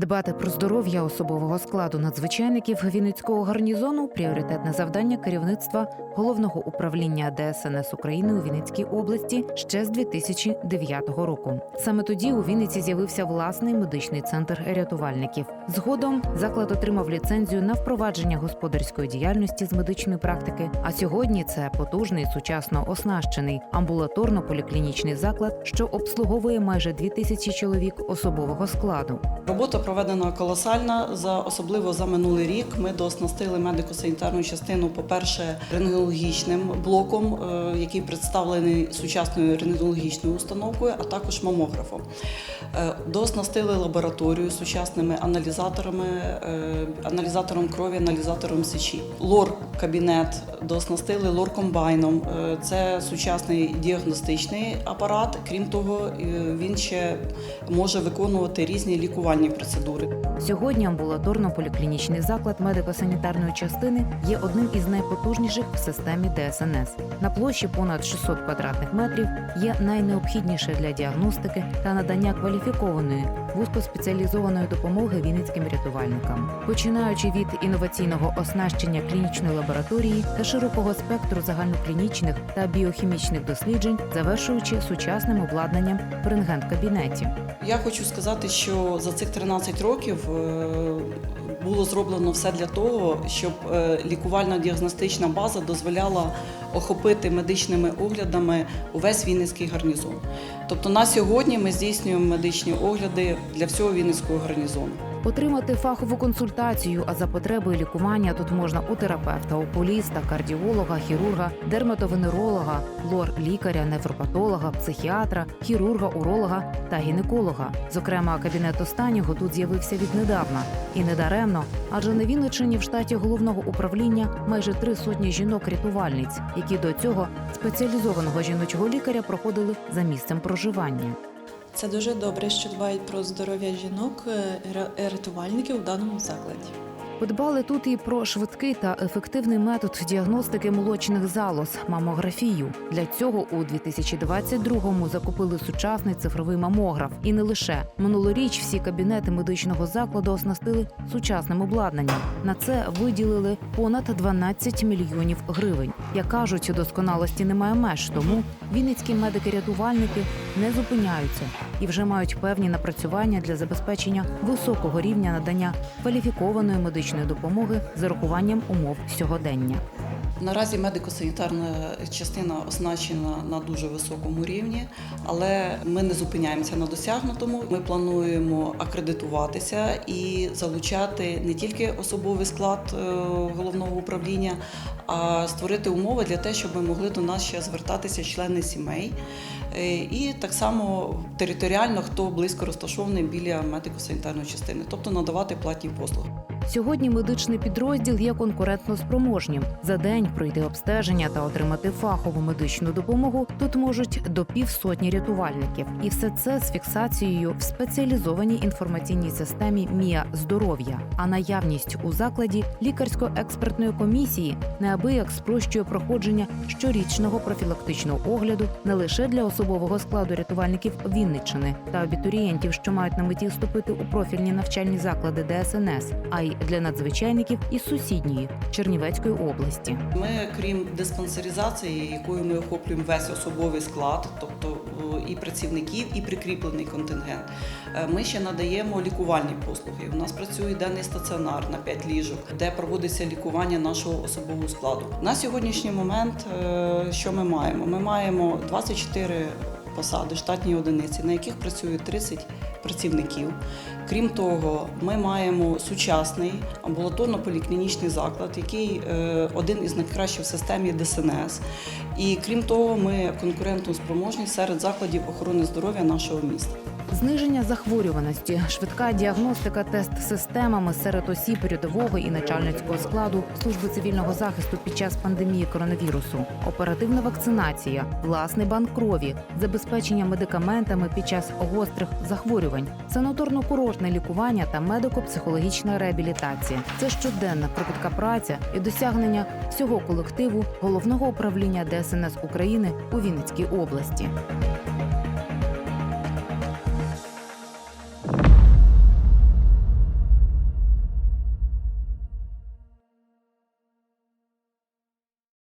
Дбати про здоров'я особового складу надзвичайників Вінницького гарнізону пріоритетне завдання керівництва головного управління ДСНС України у Вінницькій області ще з 2009 року. Саме тоді у Вінниці з'явився власний медичний центр рятувальників. Згодом заклад отримав ліцензію на впровадження господарської діяльності з медичної практики. А сьогодні це потужний сучасно оснащений амбулаторно-поліклінічний заклад, що обслуговує майже 2 тисячі чоловік особового складу. Робота проведена колосальна. За особливо за минулий рік ми дооснастили медико-санітарну частину, по-перше, рентгенологічним блоком, е, який представлений сучасною рентгенологічною установкою, а також мамографом. Е, Дооснастили лабораторію сучасними аналізаторами, е, аналізатором крові, аналізатором сечі. Лор-кабінет дооснастили лор-комбайном. Це сучасний діагностичний апарат. Крім того, він ще може виконувати різні лікувальні процедури. Сьогодні амбулаторно-поліклінічний заклад медико-санітарної частини є одним із найпотужніших в системі ДСНС. На площі понад 600 квадратних метрів є найнеобхідніше для діагностики та надання кваліфікованої вузькоспеціалізованої допомоги вінницьким рятувальникам, починаючи від інноваційного оснащення клінічної лабораторії та широкого спектру загальноклінічних та біохімічних досліджень, завершуючи сучасним обладнанням в рентген-кабінеті. Я хочу сказати, що за цих 13 років е, було зроблено все для того, щоб е, лікувальна діагностична база дозволяла охопити медичними оглядами увесь Вінницький гарнізон. Тобто на сьогодні ми здійснюємо медичні огляди для всього Вінницького гарнізону. Отримати фахову консультацію, а за потребою лікування тут можна у терапевта, окуліста, кардіолога, хірурга, дерматовенеролога, лор-лікаря, нефропатолога, психіатра, хірурга, уролога та гінеколога. Зокрема, кабінет останнього тут з'явився віднедавна і недаремно, адже на Вінниччині в штаті головного управління майже три сотні жінок-рятувальниць, які до цього спеціалізованого жіночого лікаря проходили за місцем проживання. Це дуже добре, що дбають про здоров'я жінок, е, ра- рятувальників у даному закладі. Подбали тут і про швидкий та ефективний метод діагностики молочних залоз мамографію. Для цього у 2022-му закупили сучасний цифровий мамограф. І не лише минулоріч всі кабінети медичного закладу оснастили сучасним обладнанням. На це виділили понад 12 мільйонів гривень. Як кажуть, досконалості немає меж, тому вінницькі медики-рятувальники не зупиняються і вже мають певні напрацювання для забезпечення високого рівня надання кваліфікованої медичної допомоги з урахуванням умов сьогодення. Наразі медико-санітарна частина оснащена на дуже високому рівні, але ми не зупиняємося на досягнутому. Ми плануємо акредитуватися і залучати не тільки особовий склад е, головного управління, а створити умови для того, щоб могли до нас ще звертатися члени сімей. Е, І так само територіально, хто близько розташований біля медико-санітарної частини, тобто надавати платні послуги. Сьогодні медичний підрозділ є конкурентно спроможнім. За день пройти обстеження та отримати фахову медичну допомогу тут можуть до півсотні рятувальників, і все це з фіксацією в спеціалізованій інформаційній системі Мія здоров'я. А наявність у закладі лікарсько-експертної комісії неабияк спрощує проходження щорічного профілактичного огляду не лише для особового складу рятувальників Вінниччини та абітурієнтів, що мають на меті вступити у профільні навчальні заклади ДСНС, а й для надзвичайників із сусідньої Чернівецької області. Ми, крім диспансеризації, якою ми охоплюємо весь особовий склад, тобто і працівників, і прикріплений контингент, е, ми ще надаємо лікувальні послуги. У нас працює денний стаціонар на 5 ліжок, де проводиться лікування нашого особового складу. На сьогоднішній момент, е, що ми маємо? Ми маємо 24 посади, штатні одиниці, на яких працює 30 працівників. Крім того, ми маємо сучасний амбулаторно-поліклінічний заклад, який е, один із найкращих в системі ДСНС. І крім того, ми конкурентно спроможні серед закладів охорони здоров'я нашого міста. Зниження захворюваності, швидка діагностика тест-системами серед осіб рядового і начальницького складу служби цивільного захисту під час пандемії коронавірусу, оперативна вакцинація, власний банк крові, забезпечення медикаментами під час гострих захворювань, санаторно-курортне лікування та медико-психологічна реабілітація. Це щоденна кропітка праця і досягнення всього колективу головного управління ДСНС України у Вінницькій області.